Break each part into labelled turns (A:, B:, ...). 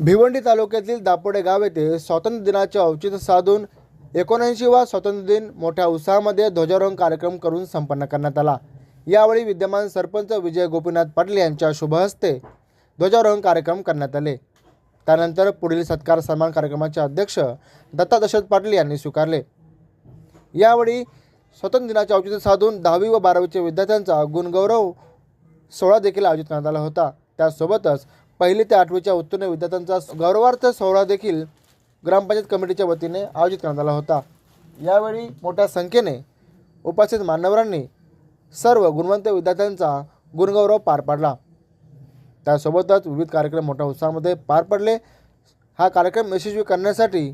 A: भिवंडी तालुक्यातील दापोडे गाव येथे स्वातंत्र्य दिनाचे औचित्य साधून एकोणऐंशीवा स्वातंत्र्य दिन मोठ्या उत्साहामध्ये ध्वजारोहण कार्यक्रम करून संपन्न करण्यात आला. यावेळी विद्यमान सरपंच विजय गोपीनाथ पाटील यांच्या शुभ हस्ते ध्वजारोहण कार्यक्रम करण्यात आले. त्यानंतर पुढील सत्कार सन्मान कार्यक्रमाचे अध्यक्ष दत्ता दशरथ पाटील यांनी स्वीकारले. यावेळी स्वातंत्र्य दिनाचे औचित्य साधून दहावी व बारावीच्या विद्यार्थ्यांचा गुणगौरव सोहळा देखील आयोजित करण्यात आला होता. त्यासोबतच पहिली ते आठवीच्या उत्तीर्ण विद्यार्थ्यांचा गौरवार्थ सोहळा देखील ग्रामपंचायत कमिटीच्या वतीने आयोजित करण्यात आला होता. यावेळी मोठ्या संख्येने उपस्थित मान्यवरांनी सर्व गुणवंत विद्यार्थ्यांचा गुणगौरव पार पाडला. त्यासोबतच विविध कार्यक्रम मोठ्या उत्साहामध्ये पार पडले. हा कार्यक्रम यशस्वी करण्यासाठी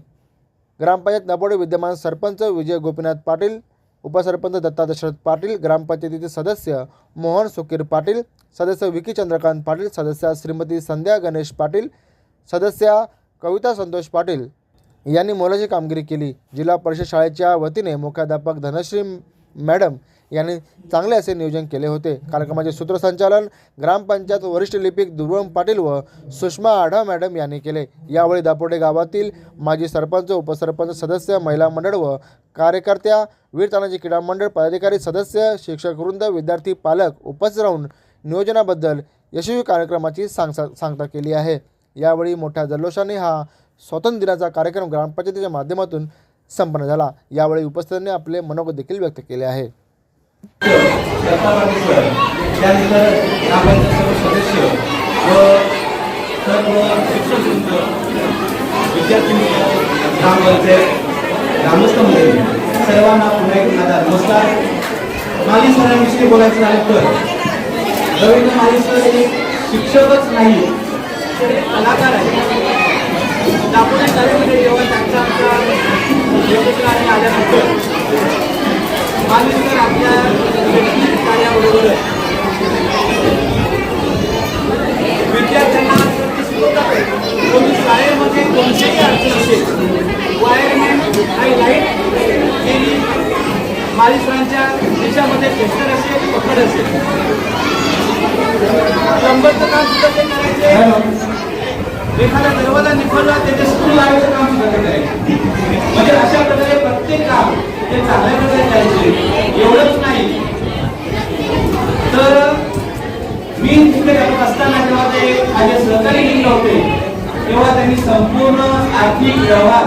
A: ग्रामपंचायत नबोडे विद्यमान सरपंच विजय गोपीनाथ पाटील उपसरपंच दत्ता दशरथ पाटील ग्रामपंचायतीचे सदस्य मोहन सुकीर पाटील सदस्य विकी चंद्रकांत पाटील सदस्या श्रीमती संध्या गणेश पाटील सदस्या कविता संतोष पाटील यांनी मोलाची कामगिरी केली. जिल्हा परिषद शाळेच्या वतीने मुख्याध्यापक धनश्री मॅडम यांनी चांगले असे नियोजन केले होते. कार्यक्रमाचे सूत्रसंचालन ग्रामपंचायत वरिष्ठ लिपिक दुर्वम पाटील व सुषमा आढाव मॅडम यांनी केले. यावेळी दापोडे गावातील माजी सरपंच उपसरपंच सदस्य महिला मंडळ व कार्यकर्त्या वीर तानाजी क्रीडा मंडळ पदाधिकारी सदस्य शिक्षक वृंद विद्यार्थी पालक उपस्थित राहून नियोजनाबद्दल यशस्वी कार्यक्रमाची सांगसा सांगता केली आहे. यावेळी मोठ्या जल्लोषाने हा स्वातंत्र्य दिनाचा कार्यक्रम ग्रामपंचायतीच्या माध्यमातून संपन्न झाला. यावेळी उपस्थितांनी आपले मनोगत देखील व्यक्त केले आहे.
B: विद्यार्थी ग्रामस्थ सर्वांना पुन्हा एक माझा नमस्कार. माली सरांविषयी बोलायचं झालं तर. रवींद्र माली सर हे शिक्षकच नाही तर एक कलाकार आहे दापोली शाळेमध्ये जेव्हा त्यांचा आमचा एकत्र आणि आल्यानंतर मालिशकर आपल्या व्यक्ती कार्याबरोबर विद्यार्थ्यांना ते शिकवतात कोणी शाळेमध्ये कोणतीही अडचण असेल वायरमॅन काही लाइट गेली मालिशकरांच्या देशामध्ये टेस्टर असेल पकड असेल प्लंबरचं काम सुद्धा ते करायचे. एखादा दरवाजा निखळला त्याचे स्क्रू लावायचं काम सुद्धा ते करायचे. म्हणजे अशा प्रकारे प्रत्येक काम ते चांगल्या प्रकारे करायचे. एवढंच नाही. तर मी तिकडे करत असताना जेव्हा ते माझे सहकारी मित्र होते तेव्हा त्यांनी संपूर्ण आर्थिक व्यवहार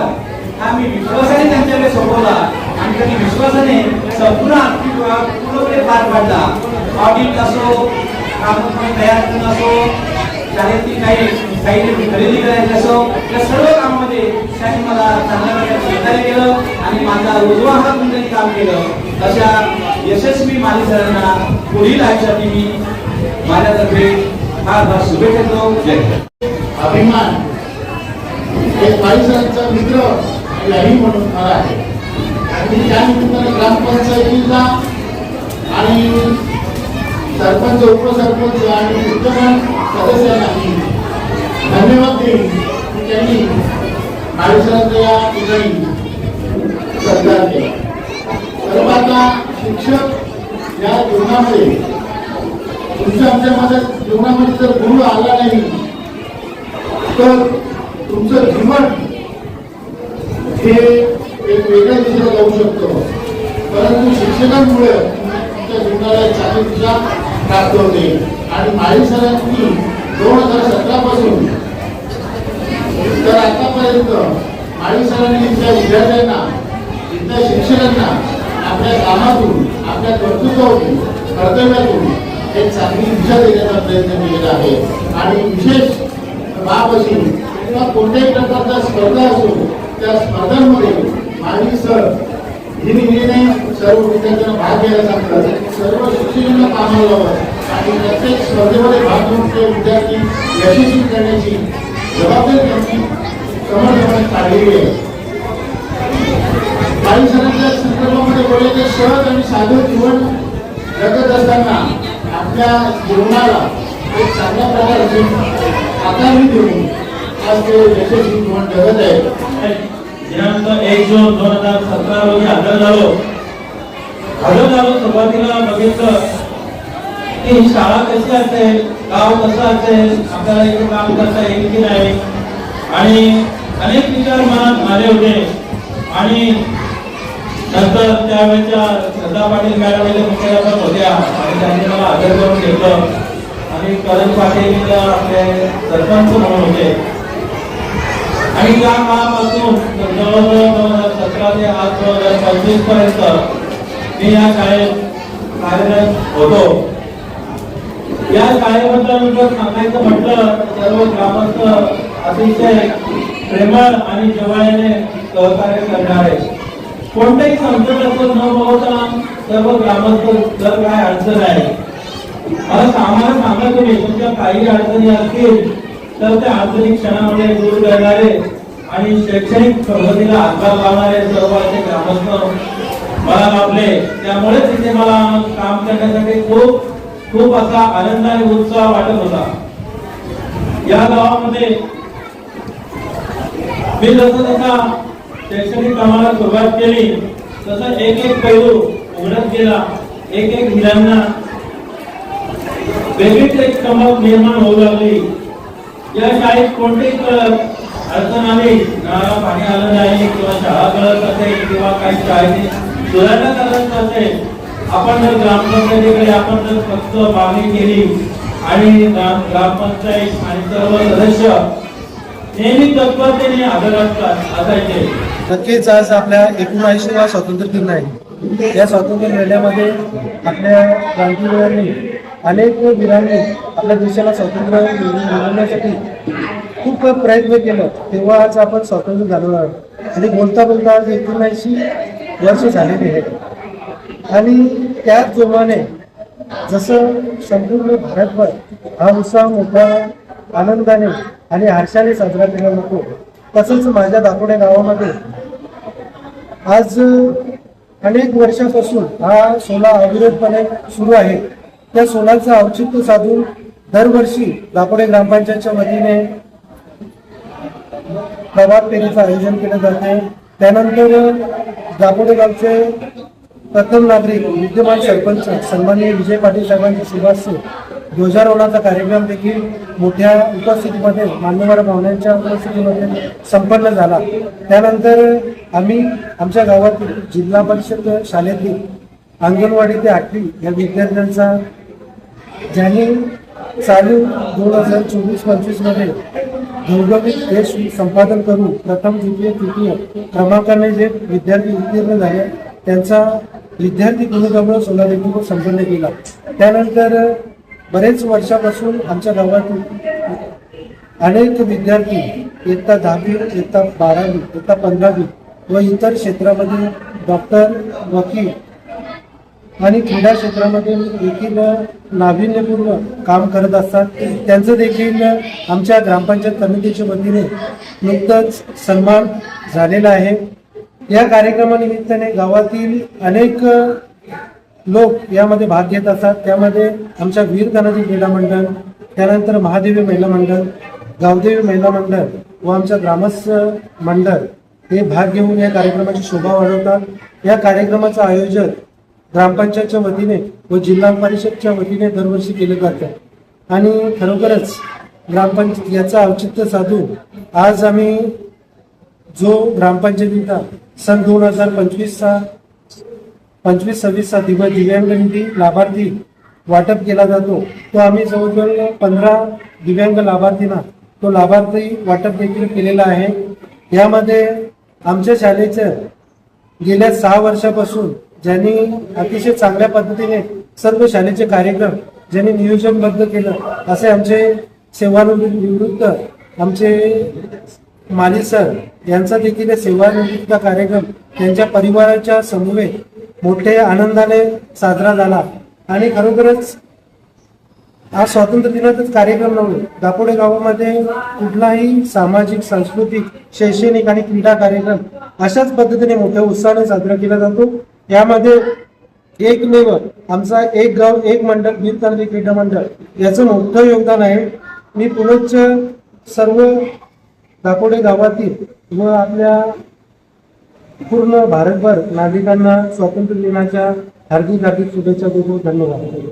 B: हा मी विश्वासाने त्यांच्याकडे सोपवला. आणि त्यांनी विश्वासाने संपूर्ण आर्थिक व्यवहार पूर्णपणे पार पाडला. ऑडिट असो कामं तयार करणं असो शाळेतील काही काही खरेदी करायची असो या सर्व कामामध्ये त्यांनी मला चांगल्या प्रकारे सहकार्य केलं आणि माझा उजवा म्हणून त्यांनी काम केलं. अशा यशस्वी माली सरांना पुढील आयुष्यासाठी मी माझ्यातर्फे फार फार शुभेच्छा देतो. जय
C: अभिमान एक परिसराचा मित्र याही म्हणून मला आहे. आणि त्या निमित्ताने ग्रामपंचायतीला आणि सरपंच उपसरपंच आणि विद्यमान सदस्यांनाही धन्यवाद देईन की त्यांनी परिसराच्या या ठिकाणी सरकार केला. सर्व शिक्षक या जीवनामध्ये तुमच्या आमच्या माझ्या जीवनामध्ये जर गुरु आला नाही तर तुमचं जीवन हे एक वेगळ्या दिशेला जाऊ शकतं. परंतु शिक्षकांमुळे तुमच्या जीवनाला एक चांगली दिशा होते. आणि माळी सरांनी दोन हजार सतरा पासून तर आतापर्यंत माळी सरांनी इथल्या विद्यार्थ्यांना इथल्या शिक्षकांना आपल्या कामातून आपल्या कर्तृत्वातून कर्तव्यातून एक चांगली दिशा देण्याचा प्रयत्न केलेला आहे. आणि विशेष बाब अशी किंवा कोणत्याही प्रकारच्या स्पर्धा असो त्या स्पर्धांमध्ये माजी सर हिरिहिरीने सर्व विद्यार्थ्यांना भाग घ्यायला सांगतात सर्व शिक्षकांना कामाला लावत आणि प्रत्येक स्पर्धेमध्ये भाग घेऊन ते विद्यार्थी यशस्वी करण्याची जबाबदारी त्यांनी समर्थपणे काढलेली आहे. काही सणांच्या संदर्भामध्ये बोलायचे सहज आणि साधं जीवन जगत असताना आपल्या जीवनाला एक चांगल्या प्रकारचे आकारणी देऊन आज ते यशस्वी जीवन जगत आहे
B: दिनांक एक जून दोन हजार सतरा रोजी हजर झालो हजर आलो सुरुवातीला बघितलं की शाळा कशी असेल गाव कसं असेल आपल्याला इथे काम करता येईल की नाही?
D: आणि अनेक विचार मनात आले होते. आणि नंतर त्यावेळेच्या श्रद्धा पाटील मॅडम इथे मुख्याध्यापक होत्या आणि त्यांनी मला आदर करून घेतलं. आणि करण पाटील आपले सरपंच म्हणून होते. आणि त्या काळापासून जवळजवळ दोन हजार सतरा ते आज दोन हजार पंचवीसपर्यंत मी या शाळेत कार्यरत होतो. या शाळेबद्दल जर सांगायचं म्हटलं सर्व ग्रामस्थ अतिशय प्रेमळ आणि जिव्हाळ्याने सहकार्य करणारे. कोणतेही संकट असं न बघता सर्व ग्रामस्थ जर काय अडचण आहे मला आम्हाला सांगा तुम्ही तुमच्या काही अडचणी असतील तर त्या अडचणी क्षणामध्ये दूर करणारे आणि शैक्षणिक प्रगतीला हातभार लावणारे सर्व असे ग्रामस्थ मला लाभले त्यामुळेच इथे मला काम करण्यासाठी खूप खूप असा आनंद आणि उत्साह वाटत होता. या गावामध्ये मी जसं जसा शैक्षणिक कामाला सुरुवात केली तसं एक एक पैलू उघडत गेला एक एक हिरांना वेगळीच एक चमक निर्माण होऊ लागली. या शाळेत कोणतेही अ, अडचण आली नळाला पाणी आलं नाही किंवा शाळा कळत असेल किंवा काही शाळेने सुधारणा करायचं असेल आपण जर ग्रामपंचायतीकडे आपण जर फक्त मागणी केली आणि ग्रामपंचायत आणि सर्व सदस्य नेहमी तत्परतेने हजर असतात असायचे.
E: नक्कीच आज आपल्या एकोणऐंशीवा स्वातंत्र्य दिन आहे. या स्वातंत्र्य लढ्यामध्ये आपल्या क्रांतीवीरांनी अनेक वीरांनी आपल्या देशाला स्वातंत्र्य मिळवण्यासाठी खूप प्रयत्न केलं. तेव्हा आज आपण स्वातंत्र्य झालो आहोत आणि बोलता बोलता आज एकोणऐंशी वर्ष झालेली आहेत आणि त्याच जोमाने जसं संपूर्ण भारतभर हा उत्साह मोठ्या आनंदाने आणि हर्षाने साजरा केला जातो तसंच माझ्या दापोडे गावामध्ये आज अनेक वर्षापासून हा सोला अविरतपणे सुरू आहे. त्या सोलाचं औचित्य साधून दरवर्षी दापोडे ग्रामपंचायतच्या वतीने प्रभात फेरीचं आयोजन केलं जाते. त्यानंतर दापोडे गावचे प्रथम नागरिक विद्यमान सरपंच सन्माननीय विजय पाटील साहेबांचे सुभाष ध्वजारोहणाचा कार्यक्रम देखील मोठ्या उपस्थितीमध्ये मान्यवर पाहुण्यांच्या उपस्थितीमध्ये संपन्न झाला. त्यानंतर आम्ही आमच्या गावातील जिल्हा परिषद शाळेतील अंगणवाडी ते आठवी या विद्यार्थ्यांचा ज्यांनी चालू दोन हजार चोवीस पंचवीसमध्ये भौगोलिक देश संपादन करून प्रथम द्वितीय तृतीय क्रमांकाने जे विद्यार्थी उत्तीर्ण झाले त्यांचा विद्यार्थी गुणगमळ सोहळा देखील संपन्न केला. त्यानंतर बरेच वर्षापासून आमच्या गावातील अनेक विद्यार्थी इयत्ता दहावी इयत्ता बारावी इयत्ता पंधरावी व इतर क्षेत्रामध्ये डॉक्टर वकील आणि क्रीडा क्षेत्रामध्ये देखील नाविन्यपूर्ण काम करत असतात. त्यांचं देखील आमच्या ग्रामपंचायत समितीच्या वतीने नुकतंच सन्मान झालेला आहे. या कार्यक्रमानिमित्ताने गावातील अनेक लोक यामध्ये भाग घेत असतात. त्यामध्ये आमच्या वीर तानाजी क्रीडा मंडळ त्यानंतर महादेवी महिला मंडळ गावदेवी महिला मंडळ व आमच्या ग्रामस्थ मंडळ हे भाग घेऊन या कार्यक्रमाची शोभा वाढवतात. या कार्यक्रमाचं आयोजन ग्रामपंचायतच्या वतीने व जिल्हा परिषदच्या वतीने दरवर्षी केलं जातं. आणि खरोखरच ग्रामपंचायत याचं औचित्य साधून आज आम्ही जो ग्रामपंचायतीचा सन दोन हजार पंचवीसचा पंचवीस सव्वीसचा दिवस दिव्यांग निधी लाभार्थी वाटप केला जातो तो आम्ही जवळजवळ पंधरा दिव्यांग लाभार्थींना तो लाभार्थी वाटप देखील केलेला आहे. यामध्ये आमच्या शाळेचं गेल्या सहा वर्षापासून ज्यांनी अतिशय चांगल्या पद्धतीने सर्व शाळेचे कार्यक्रम ज्यांनी नियोजनबद्ध केलं असे आमचे सेवानिवृत्त आमचे माली सर यांचा देखील सेवानिवृत्त कार्यक्रम त्यांच्या परिवाराच्या समवेत मोठ्या आनंदाने साजरा झाला. आणि खरोखरच आज स्वातंत्र्य दिनातच कार्यक्रम नव्हे दापोडे गावामध्ये कुठलाही सामाजिक सांस्कृतिक शैक्षणिक आणि क्रीडा कार्यक्रम अशाच पद्धतीने मोठ्या उत्साहाने साजरा केला जातो. यामध्ये एकमेव आमचा एक गाव एक मंडळ वीर तालुके क्रीडा मंडळ याचं मोठं योगदान आहे. मी पुनश्च सर्व दापोडे गावातील व आपल्या पूर्ण भारतभर नागरिकांना स्वातंत्र्य दिनाच्या हार्दिक हार्दिक शुभेच्छा देतो. धन्यवाद.